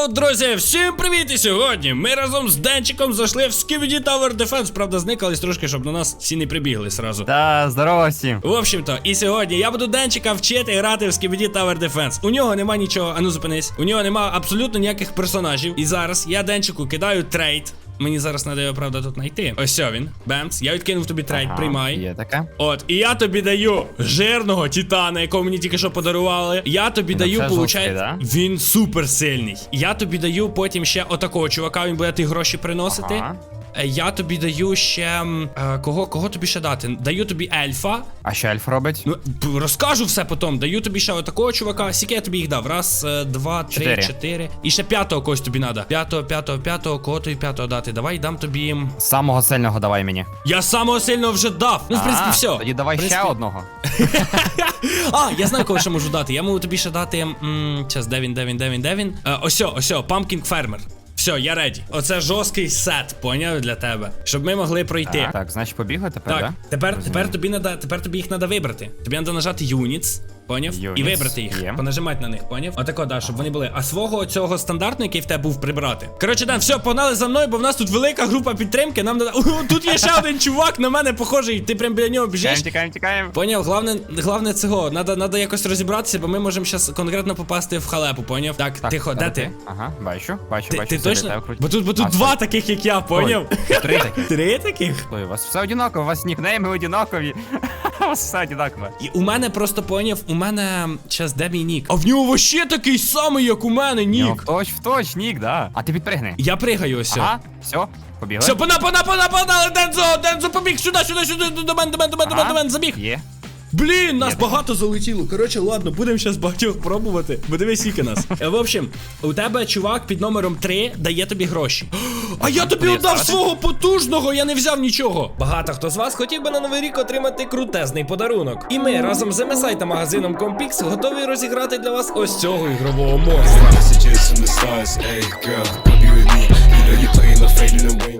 Йоу, друзі, всім привіт! І сьогодні ми разом з Денчиком зайшли в Skibidi Tower Defense. Правда, зникались трошки, щоб на нас всі не прибігли сразу. Та, здорово всім. В общем-то, і сьогодні я буду Денчика вчити грати в Skibidi Tower Defense. У нього нема нічого, ану зупинись. У нього нема абсолютно ніяких персонажів. І зараз я Денчику кидаю трейд. Мені зараз треба його, правда, тут знайти. Ось він. Бемц. Я відкинув тобі трейд, Ага, приймай. Є таке. От, і я тобі даю жирного титана, якого мені тільки що подарували. Я тобі Він даю, оце получає, жорсткий, він супер сильний. Я тобі даю потім ще отакого чувака, він буде ті гроші приносити. Ага. Е, Я тобі даю ще. е, кого, кого тобі ще дати? Даю тобі ельфа. А що ельф робить? Ну, розкажу все потім. Даю тобі ще отакого чувака. Скільки я тобі їх дав? Раз, е, два, три, Чотири. чотири. І ще п'ятого когось тобі треба. П'ятого, п'ятого, п'ятого, кого тобі п'ятого дати? Давай дам тобі. Самого сильного давай мені. Я самого сильного вже дав. Ну, в принципі, все. Тоді давай принципі, ще одного. А, я знаю, кого ще можу дати. Я можу тобі ще дати. Час, де він, де він, де він, де він? Е, Осьо, осьо, Pumpkin Farmer. Все, я реді. Оце жорсткий сет, поняв для тебе. Щоб ми могли пройти. Так, так, значить побігли тепер, Так, да? тепер, Розумію. тепер тобі надо, тепер тобі їх треба вибрати. Тобі треба нажати Units, поняв? І вибрати їх. є. Понажимати на них, поняв? Отако, да, щоб вони були. А свого цього стандартного, який в тебе був, прибрати. Коротше, Дан, все, погнали за мною, бо в нас тут велика група підтримки. Нам надо. О, тут є ще один чувак на мене похожий. Ти прям біля нього біжиш. Тікаємо, тікаємо, тікаємо. Поняв, главне, главне цього, надо, надо якось розібратися, бо ми можемо зараз конкретно попасти в халепу, поняв? Так, тихо, де ти? Ага, бачу, бачу, Ти, бачу. ти точно? Бо тут, бо тут А, два таких, як я, поняв? Три такі. Три таких? Ой, у вас все одинаково, у вас нікнейми одинакові. У вас все одинаково. І у мене просто поняв, у мене час де мій нік. А в нього вообще такий самий, як у мене, нік. в точ, в точ, нік, да. А ти підпригни. Я пригаю ось. Ага, все, побігли. Все, пона, пона, пона, пона, Дензо, Дензо, побіг сюди, сюди, сюди, до мене, до мене, до мене, до мене, до мене, забіг. Є. Блін, нас багато залетіло. Коротше, ладно, будемо зараз багатьох пробувати. Бо дивись, скільки нас. Е, В общем, у тебе чувак під номером 3 дає тобі гроші. А я тобі отдав ставити? свого потужного, я не взяв нічого. Багато хто з вас хотів би на новий рік отримати крутезний подарунок. І ми разом з MSI та магазином Compix готові розіграти для вас ось цього ігрового монстра. Messages from the stars, hey girl, come be with me. You know you're playing the fading away.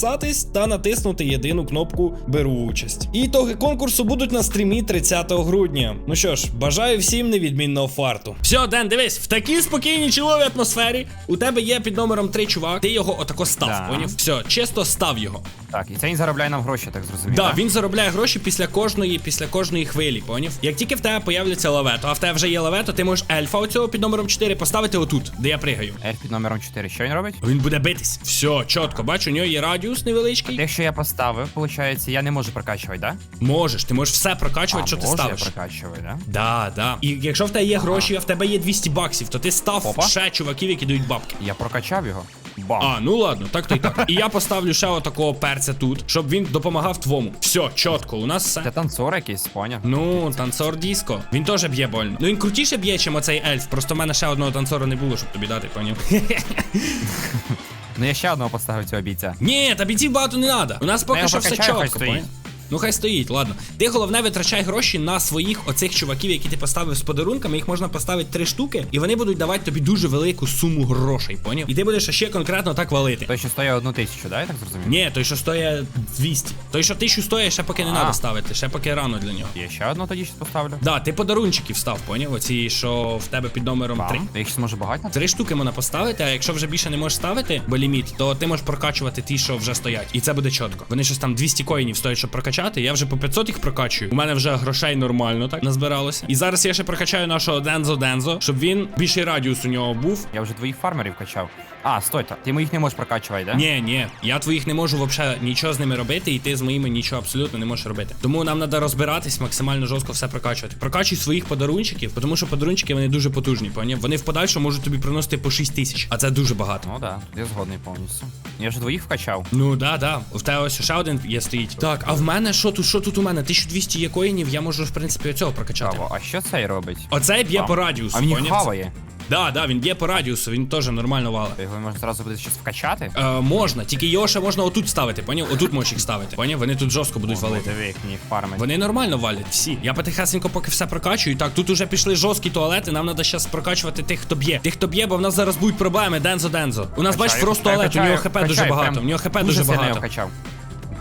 підписатись та натиснути єдину кнопку Беру участь. І ітоги конкурсу будуть на стрімі 30 грудня. Ну що ж, бажаю всім невідмінного фарту. Все, Ден, дивись, в такій спокійній чоловій атмосфері у тебе є під номером 3 чувак, ти його отако став, Да. поняв? Все, чисто став його. Так, і це він заробляє нам гроші, так зрозумів. Да, він заробляє гроші після кожної, після кожної хвилі, поняв? Як тільки в тебе появляться лавето, а в тебе вже є лавето, ти можеш ельфа оцього під номером 4 поставити отут, де я пригаю. Ельф під номером 4. Що він робить? Він буде битись. Все, чітко, бачу, у нього є радіус невеличкий. Якщо я поставив, виходить, я не можу прокачувати, да? Можеш, ти можеш все прокачувати, а, що ти можу ставиш. я прокачувати, да? Да, да. І якщо в тебе є гроші, а в тебе є 200 баксів, то ти став Опа. ще чуваків, які дають бабки. Я прокачав його. Бам. А, ну ладно, так то й так. І я поставлю ще отакого перця тут, щоб він допомагав твому. Все, чітко, у нас все. Це танцор якийсь, поняв? Ну, танцор диско. Він теж б'є больно. Ну він крутіше б'є, чим оцей ельф. Просто в мене ще одного танцора не було, щоб тобі дати, поняв. Ну я ще одного поставив цього бійця. Ні, та бійців багато не треба. У нас Я поки що все чітко. Ну хай стоїть, ладно. Ти головне витрачай гроші на своїх оцих чуваків, які ти поставив з подарунками. Їх можна поставити три штуки, і вони будуть давати тобі дуже велику суму грошей, поняв? І ти будеш ще конкретно так валити. Той, що стоїть одну тисячу, да, я так зрозумів? Ні, той, що стоїть 200. Той, що 1000 стоїть, ще поки не треба ставити, ще поки рано для нього. Я ще одну тоді ще поставлю. Да, ти подарунчики встав, поняв? Оці, що в тебе під номером 3. Я їх ще зможу багато? Три штуки можна поставити, а якщо вже більше не можеш ставити, бо ліміт, то ти можеш прокачувати ті, що вже стоять. І це буде чітко. Вони щось там 200 коїнів стоять, щоб прокачати. Я вже по 500 їх прокачую. У мене вже грошей нормально так назбиралося. І зараз я ще прокачаю нашого Дензо Дензо, щоб він більший радіус у нього був. Я вже двоїх фармерів качав. А, стой, та ти моїх не можеш прокачувати, да? Ні, ні, я твоїх не можу взагалі нічого з ними робити, і ти з моїми нічого абсолютно не можеш робити. Тому нам треба розбиратись, максимально жорстко все прокачувати. Прокачуй своїх подарунчиків, тому що подарунчики вони дуже потужні, поняв? Вони в подальшому можуть тобі приносити по 6 тисяч, а це дуже багато. Ну да, я згодний повністю. Я вже двоїх вкачав. Ну да, да. В тебе ось ще один є стоїть. Так, а в мене що тут? Що тут у мене? 1200 є коїнів, я можу, в принципі, оцього прокачати. Цікаво, а що цей робить? Оцей б'є по радіусу. А він хаває. Да, да, він б'є по радіусу, він теж нормально валить. Його можна зразу буде щось вкачати? Е, можна, тільки його ще можна отут ставити, поняв? Отут можеш їх ставити. Поняв? Вони тут жорстко будуть валити. Диви, як мені фармить. Вони нормально валять всі. Я потихесенько поки все прокачую. Так, тут уже пішли жорсткі туалети. Нам треба зараз прокачувати тих, хто б'є. Тих, хто б'є, бо в нас зараз будуть проблеми. Дензо Дензо. У нас бачиш Качаю, фрост качаю, туалет, у нього качаю, хп дуже качаю, багато. прям У нього хп дуже дуже сильно багато. його качав.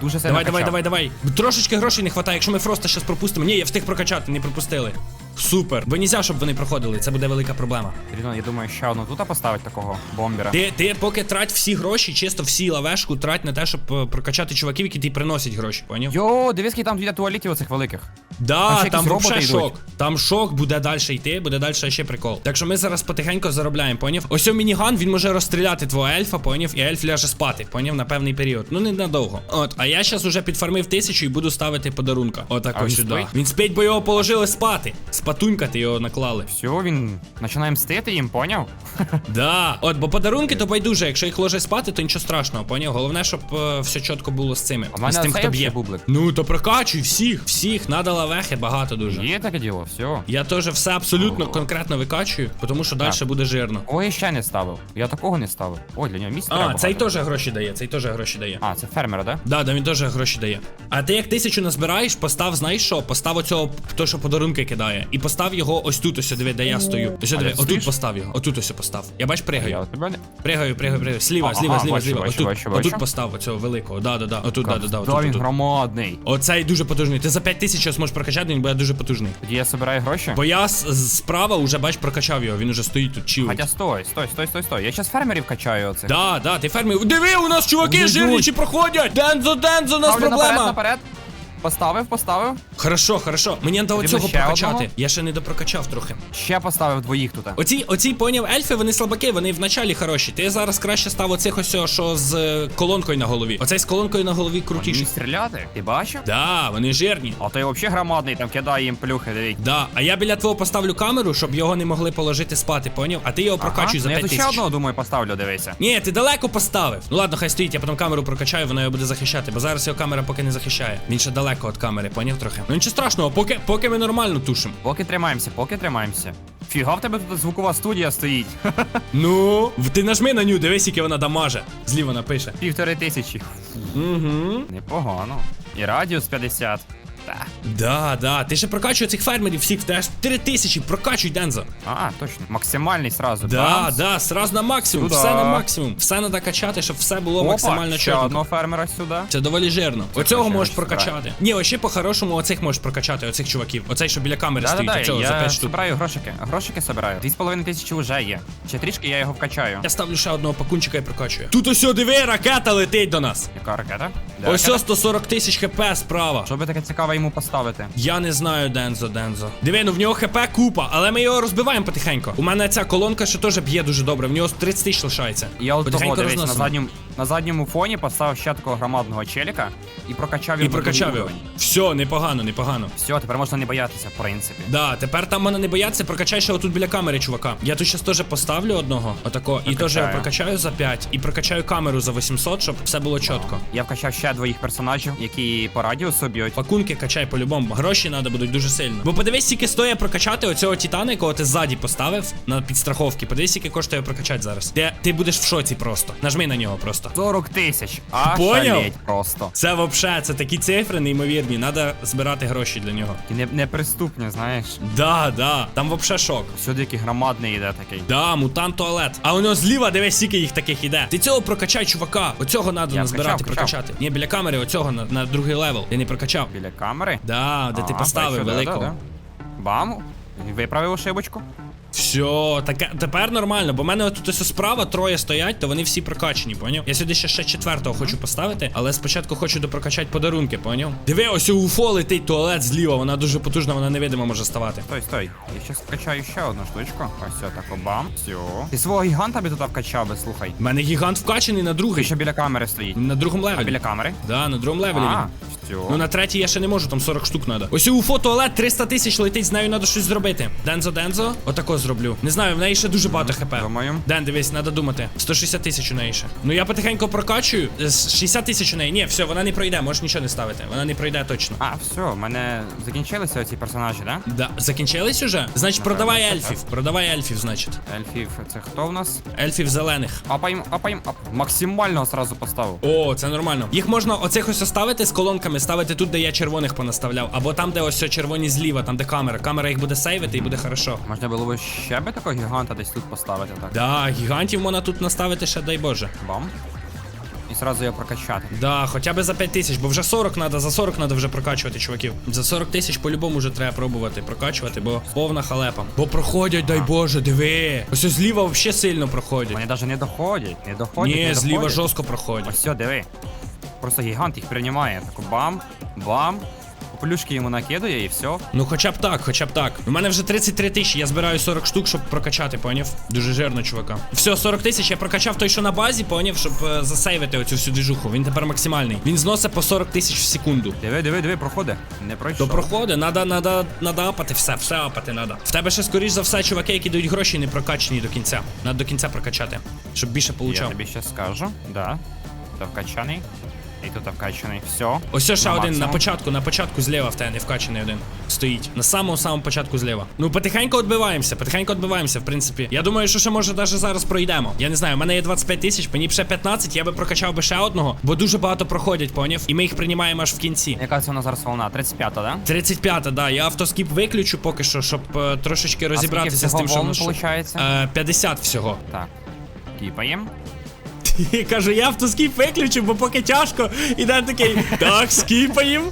Дуже сильно Давай, давай, качав. давай, давай. Трошечки грошей не вистачає, якщо ми Фроста зараз пропустимо. Ні, я встиг прокачати, не пропустили. Супер. Бо нельзя, щоб вони проходили, це буде велика проблема. Ріно, я думаю, ще одну тут поставити такого бомбера. Ти, ти поки трать всі гроші, чисто всі лавешку трать на те, щоб е, прокачати чуваків, які тобі приносять гроші, поняв? Йо, дивись, там дві туалетів оцих великих. Там Да, там якісь вообще шок. Там шок буде далі йти, буде далі ще прикол. Так що ми зараз потихеньку заробляємо, поняв? Ось мініган, він може розстріляти твого ельфа, поняв, і ельф ляже спати, поняв, на певний період. Ну не надовго. От, а я зараз уже підфармив тисячу і буду ставити подарунка. Отак ось сюди. Він спить, бо його положили спати. Спатунькати його наклали. Все, він починає мстити їм, поняв? Да. От, бо подарунки то байдуже, якщо їх ложать спати, то нічого страшного, поняв? Головне, щоб е, все чітко було з цими. А в з тим, хто б'є. бублик. Ну то прокачуй всіх, всіх, надо лавехи багато дуже. Є таке діло, все. Я теж все абсолютно конкретно викачую, тому що далі буде жирно. Ой, ще не ставив. Я такого не ставив. Ой, для нього місце. А, треба цей багато. теж гроші дає, цей теж гроші дає. А, це фермера, да? Да, да, він теж гроші дає. А ти як тисячу назбираєш, постав, знаєш що? Постав оцього, хто що подарунки кидає. І постав його ось тут, ось диви, де я стою. Ось диви, отут постав його. Отут ось постав. Я бач, пригаю. Пригаю, пригаю, пригаю. Сліва, Ага, зліва, зліва, зліва. Отут, отут постав оцього великого. Да, да, да. Отут, да, да, да. Отут, отут. громадний. Оцей дуже потужний. Ти за 5 тисяч зможеш прокачати, він буде дуже потужний. Тоді я собираю гроші. Бо я справа уже бач прокачав його, він уже стоїть тут чилить. Хоча стой, стой, стой, стой, стой. Я зараз фермерів качаю оцих. Да, да, ти фермер. Диви, у нас чуваки Ой-ой-ой. проходять! Дензо, Дензо, у нас проблема! наперед, наперед. Поставив, поставив. Хорошо, хорошо. Мені треба Потрібно цього ще прокачати. одного? Я ще не допрокачав трохи. Ще поставив двоїх тут. Оці, оці поняв ельфи, вони слабаки, вони в началі хороші. Ти зараз краще став оцих ось, о, що з е, колонкою на голові. Оцей з колонкою на голові крутіший. стріляти. Ти бачив? Да, вони жирні. А той взагалі громадний, там кидає їм плюхи, дивіть. Да, а я біля твого поставлю камеру, щоб його не могли положити спати, поняв? А ти його прокачуй за Ну, я 5 тут ще тисяч. одного, думаю, поставлю, дивися. Ні, ти далеко поставив. Ну ладно, хай стоїть, я потім камеру прокачаю, вона його буде захищати, бо зараз його камера поки не захищає. Він ще далеко від камери, поняв трохи. Ну нічого страшного, поки, поки ми нормально тушимо. Поки тримаємося, поки тримаємося. Фіга в тебе тут звукова студія стоїть. Ну, в- ти нажми на ню, дивись, яке вона дамаже. Зліва напише. Півтори тисячі. Угу. Непогано. І радіус 50. Так. Да, да. Ти ще прокачуй цих фермерів всіх, ти аж 3 тисячі, прокачуй Дензо. А, точно. Максимальний сразу. Да, Бамс. да, сразу на максимум, Сюда. все на максимум. Все треба качати, щоб все було Опа, максимально ще чітко. одного фермера сюди. Це доволі жирно. Оцього ще можеш щось прокачати. Ні, ось ще по-хорошому оцих можеш прокачати, оцих чуваків. Оцей, що біля камери Да, да, стоїть, да, оцього за я 5 штук. збираю грошики. Грошики собираю. Дві з половиною тисячі вже є. Ще трішки я його вкачаю. Я ставлю ще одного пакунчика і прокачую. Тут ось диви, ракета летить до нас. Яка ракета? Де Ось ракета? 140 тисяч хп справа. Що би таке цікаве йому поставити? Я не знаю, Дензо, Дензо. Диви, ну в нього хп купа, але ми його розбиваємо потихеньку. У мене ця колонка ще теж б'є дуже добре. В нього 30 тисяч лишається. Я от того дивись, на задньому, на задньому фоні поставив ще такого громадного челіка і прокачав його. І прокачав його. Все, непогано, непогано. Все, тепер можна не боятися, в принципі. Да, тепер там мене не бояться, прокачай ще отут біля камери, чувака. Я тут щас теж поставлю одного, отако, і теж його Прокачаю. прокачаю за 5, і прокачаю камеру за 800, щоб все було чітко. Я вкачав ще двоїх персонажів, які по радіусу б'ють. Пакунки прокачай по-любому. Гроші треба будуть дуже сильно. Бо подивись, скільки стоїть прокачати оцього титана, якого ти ззаді поставив на підстраховки. Подивись, скільки коштує прокачати зараз. Ти, ти будеш в шоці просто. Нажми на нього просто. 40 тисяч. А Поняв? просто. Це вообще, це такі цифри неймовірні. Треба збирати гроші для нього. І не, неприступні, знаєш. Да, да, там вообще шок. Сюди який громадний йде такий. Да, мутант туалет. А у нього зліва, дивись, скільки їх таких іде. Ти цього прокачай, чувака. Оцього треба назбирати, вкачав, вкачав. прокачати. Ні, біля камери, оцього на, на другий левел. Я не прокачав. Біля камери. Да, де ти поставив да, великого. да, да. Бам. Виправив ошибочку. Все, таке тепер нормально, бо в мене тут ось справа троє стоять, то вони всі прокачені, поняв? Я сюди ще ще четвертого хочу поставити, але спочатку хочу допрокачати подарунки, поняв? Диви, ось у Уфо летить туалет зліва, вона дуже потужна, вона невидима може ставати. Стой, стой. Я щас вкачаю ще одну штучку. Ось все, так бам. Все. Ти свого гіганта би туди вкачав би, слухай. У мене гігант вкачаний на Ти другий. ще біля камери стоїть. На другому А біля камери? Да, на другому левелі А, він. все. Ну на третій я ще не можу, там 40 штук треба. Ось у Уфо туалет 300 тисяч летить, з нею треба щось зробити. Дензо, Дензо, отако зроблю. Не знаю, в неї ще дуже багато хп. Думаю. Ден, дивись, треба думати. 160 тисяч у неї ще. Ну я потихеньку прокачую. З 60 тисяч у неї. Ні, все, вона не пройде, можеш нічого не ставити. Вона не пройде точно. А, все, в мене закінчилися оці персонажі, да? Да, закінчились уже? Значить, продавай ельфів. Продавай ельфів, значить. Ельфів, це хто в нас? Ельфів зелених. Апаєм, апаєм, ап. Максимально сразу поставив. О, це нормально. Їх можна оцих ось оставити з колонками, ставити тут, де я червоних понаставляв, або там, де ось червоні зліва, там де камера. Камера їх буде сейвити і буде хорошо. Можна було б ще би такого гіганта десь тут поставити, так. Да, гігантів можна тут наставити ще, дай Боже. Бам. І сразу його прокачати. Да, хоча б за 5 тисяч, бо вже 40 треба, за 40 треба вже прокачувати, чуваків. За 40 тисяч по-любому вже треба пробувати прокачувати, бо повна халепа. Бо проходять, дай Боже, диви. Ось зліва взагалі сильно проходять. Вони навіть не доходять, не доходять. Ні, не зліва доходять. жорстко проходять. Ось все, диви. Просто гігант їх приймає. Так бам, бам. Плюшки йому накидує і все. Ну хоча б так, хоча б так. У мене вже 33 тисячі, я збираю 40 штук, щоб прокачати, поняв? Дуже жирно, чувака. Все, 40 тисяч я прокачав той, що на базі, поняв, щоб е, засейвити оцю всю двіжуху. Він тепер максимальний. Він зносить по 40 тисяч в секунду. Диви, диви, диви, проходи. Не пройшов. То проходить, надо, надо, надо апати все, все апати надо. В тебе ще скоріш за все, чуваки, які дають гроші, не прокачені до кінця. Надо до кінця прокачати, щоб більше Я получав. тобі ще скажу. Да. Тут вкачаний. І тут вкачаний. Все. Ось ще один на початку, на початку зліва в тебе вкачаний один. Стоїть. На самому самому початку зліва. Ну, потихеньку відбиваємося, потихеньку відбиваємося, в принципі. Я думаю, що ще може навіть зараз пройдемо. Я не знаю, у мене є 25 тисяч, мені б ще 15, я би прокачав би ще одного, бо дуже багато проходять, поняв? І ми їх приймаємо аж в кінці. Яка це у нас зараз волна? 35-та, да? 35-та, да, я автоскіп виключу поки що, щоб е, трошечки розібратися з тим, що що- получається? Е, 50 всього. Так. Кіпаєм. І кажу, я автоскіп виключив, бо поки тяжко. І Дан такий, так, скіпаєм.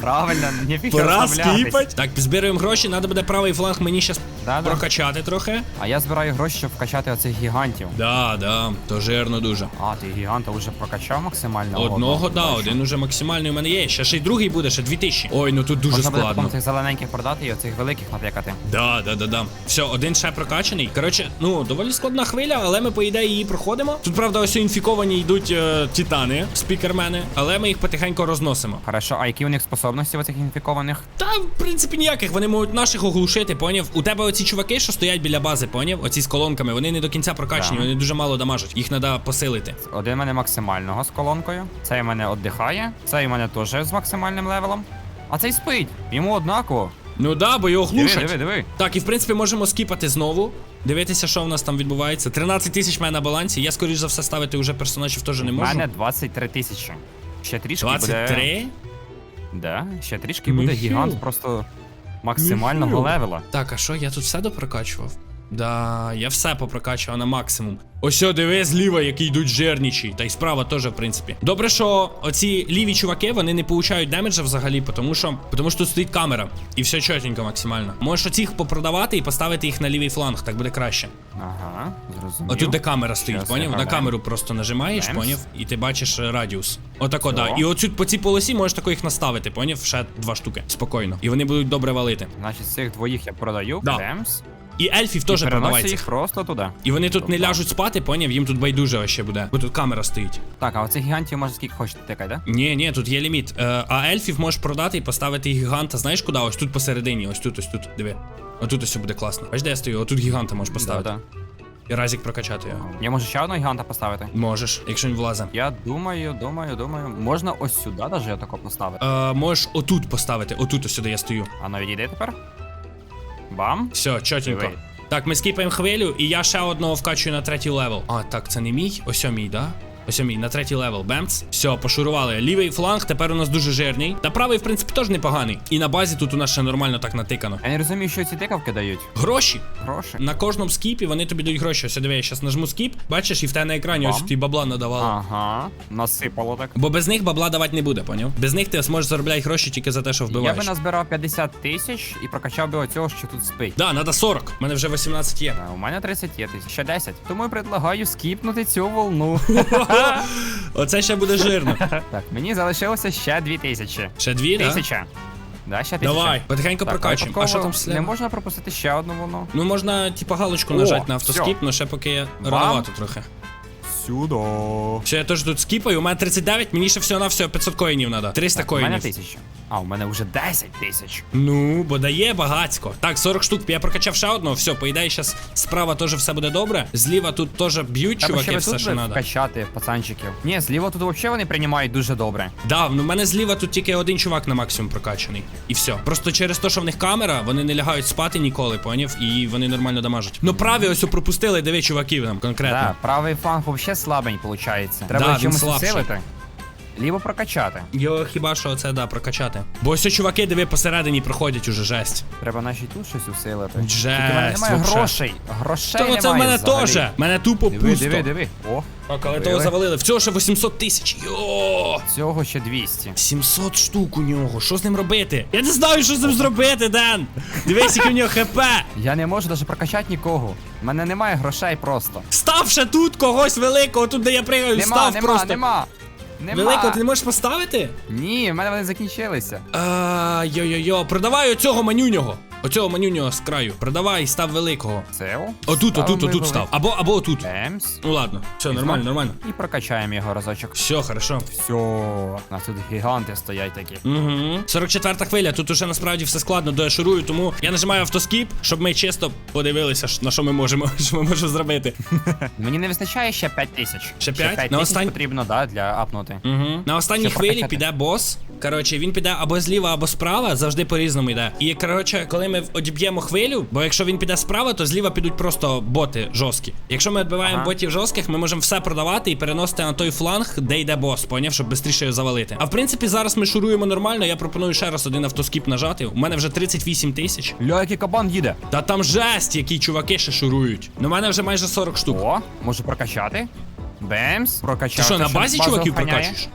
Правильно, не фіг Пора розслаблятись. скіпать. Так, збираємо гроші, треба буде правий фланг мені щас Да-да. прокачати трохи. А я збираю гроші, щоб вкачати оцих гігантів. Да, да, то жирно дуже. А, ти гіганта вже прокачав максимально? Одного, да, бачу. один уже максимальний у мене є. Ще ще й другий буде, ще 2000. Ой, ну тут дуже Можна буде складно. потім цих зелененьких продати і оцих великих напікати. Да, да, да, да. Все, один ще прокачаний. Коротше, ну доволі складна хвиля, але ми по ідеї її проходимо. Тут, правда, ось інфіковані йдуть е, титани, спікермени, але ми їх потихеньку розносимо. Хорошо, а які у них способності в цих інфікованих? Та, в принципі, ніяких. Вони можуть наших оглушити, поняв? У тебе оці чуваки, що стоять біля бази, поняв? Оці з колонками, вони не до кінця прокачані, Да. вони дуже мало дамажать. Їх треба посилити. Один в мене максимального з колонкою. Цей в мене віддихає. Цей в мене теж з максимальним левелом. А цей спить. Йому однаково. Ну да, бо його Диви, глушать. диви, диви. Так, і в принципі можемо скіпати знову. Дивитися, що в нас там відбувається. 13 тисяч мене на балансі. Я, скоріш за все, ставити вже персонажів теж не можу. У мене 23 тисячі. Ще трішки буде. 23? Да, ще трішки буде гігант просто максимального левела. Так, а що, я тут все допрокачував? Да, я все попрокачував на максимум. Ось о, диви зліва, які йдуть жирнічі. Та й справа теж, в принципі. Добре, що оці ліві чуваки вони не получають демеджа взагалі, тому що, тому що тут стоїть камера. І все чотенько максимально. Можеш оцих попродавати і поставити їх на лівий фланг, так буде краще. Ага, зрозумів. Отут де камера стоїть, Щас поняв? На камеру просто нажимаєш, Темс. поняв? І ти бачиш е, радіус. Отако, да. І оцю по цій полосі можеш тако їх наставити, поняв? Ще два штуки. Спокійно. І вони будуть добре валити. Значить, цих двоїх я продаю. Да. Темс. І ельфів теж продавай їх просто туди. І вони тут не ляжуть спати, поняв? Їм тут байдуже ще буде. Бо тут камера стоїть. Так, а оцих гігантів може скільки хочете тикати, да? Ні, ні, тут є ліміт. Е, а ельфів можеш продати і поставити гіганта. Знаєш куди? Ось тут посередині, ось тут, ось тут. Диви. Отут ось буде класно. Бачиш, де я стою? Отут гіганта можеш поставити. Да, І разік прокачати його. Я можу ще одного гіганта поставити. Можеш, якщо він влазе. Я думаю, думаю, думаю. Можна ось сюди даже я тако поставити. Е, можеш отут поставити, отут ось сюди я стою. А ну відійди тепер. Бам. Все, чотенько. Так, ми скіпаємо хвилю, і я ще одного вкачую на третій левел. А, так, це не мій. Ось мій, да? Ось мій, на третій левел. Бемц. Все, пошурували. Лівий фланг тепер у нас дуже жирний. Та правий, в принципі, теж непоганий. І на базі тут у нас ще нормально так натикано. Я не розумію, що ці тикавки дають. Гроші. Гроші. На кожному скіпі вони тобі дають гроші. Ось диви, я зараз нажму скіп. Бачиш, і в тебе на екрані ось Бам. ті бабла надавали. Ага, насипало так. Бо без них бабла давати не буде, поняв? Без них ти зможеш заробляти гроші тільки за те, що Я вбиваєш. би назбирав 50 тисяч і прокачав би оцього, що тут спить. Да, надо 40. У мене вже 18 є. А, У мене 30 є тисяч, ще 10. Тому я предлагаю скіпнути цю волну. Оце ще буде жирно. так, мені залишилося ще дві тисячі. Ще дві, да? Тисяча. Да, ще тисяча. Давай, потихеньку Так, прокачуємо. А що там Не слева? можна пропустити ще одну воно. Ну можна, типа, галочку О, нажати на автоскіп, але ще поки рановато трохи. Сюди. Все, я теж тут скіпаю, у мене 39, мені ще всього на все 500 коїнів треба. 300 У мене тисяча. А, у мене вже 10 тисяч. Ну, бо дає багацько. Так, 40 штук. Я прокачав ще одного, все, по ідеї, зараз справа теж все буде добре. Зліва тут теж б'ють Треба ще чуваки, би все, тут що треба. вкачати пацанчиків. Ні, зліва тут взагалі вони приймають дуже добре. Да, ну в мене зліва тут тільки один чувак на максимум прокачаний. І все. Просто через те, що в них камера, вони не лягають спати ніколи, поняв? І вони нормально дамажать. Ну праві ось пропустили, диви чуваків там конкретно. Да, правий фланг взагалі слабень виходить. Треба Да, він чимось слабший. усилити. Лібо прокачати. Його хіба що це да, прокачати. Бо ось ці чуваки, диви, посередині проходять уже жесть. Треба наші тут щось усилити. Жесть, Тільки в мене немає вообще. грошей. Грошей Та ну немає це в мене взагалі. теж. Мене тупо Диви, пусто. диви, диви. О, Так, але того завалили. В цього ще 800 тисяч. Йо! цього ще 200. 700 штук у нього. Що з ним робити? Я не знаю, що з ним зробити, Ден. Дивись, який у нього хп. Я не можу навіть прокачати нікого. У мене немає грошей просто. Став ще тут когось великого, тут де я пригаю, Нема, став нема, просто. нема. Нема. Великого ти не можеш поставити? Ні, в мене вони закінчилися. А, йо-йо-йо, продавай оцього манюнього. Оцього манюнього з краю. Продавай, став великого. Це о. Отут, отут, отут став. Або, або отут. Емс. Ну ладно, все, нормально, нормально. І прокачаємо його разочок. Все, хорошо. Все, у нас тут гіганти стоять такі. Угу. 44 хвиля, тут уже насправді все складно, до шурую, тому я нажимаю автоскіп, щоб ми чисто подивилися, на що ми можемо, що ми можемо зробити. Мені не вистачає ще 5 тисяч. Ще п'ять? На тисяч остань- потрібно, да, для апнути. Угу. На останній хвилі піде бос. Коротше, він піде або зліва, або справа, завжди по-різному йде. І коротше, коли ми одіб'ємо хвилю, бо якщо він піде справа, то зліва підуть просто боти жорсткі. Якщо ми відбиваємо Ага. ботів жорстких, ми можемо все продавати і переносити на той фланг, де йде бос, поняв, щоб швидше його завалити. А в принципі, зараз ми шуруємо нормально. Я пропоную ще раз один автоскіп нажати. У мене вже 38 тисяч. Ля, який кабан їде. Та там жесть, які чуваки ще шурують. Ну, у мене вже майже 40 штук. О, можу прокачати. Бемс, прокачав. Ти що, на базі чуваків прокачуєш?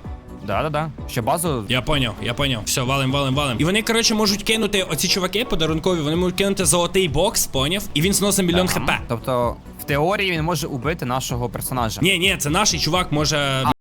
Да, да, да. Ще базу. Я поняв, я поняв. Все, валим, валим, валим. І вони, коротше, можуть кинути оці чуваки подарункові, вони можуть кинути золотий бокс, поняв? І він зносить мільйон хп. Тобто, в теорії він може убити нашого персонажа. Ні, ні, це наш чувак може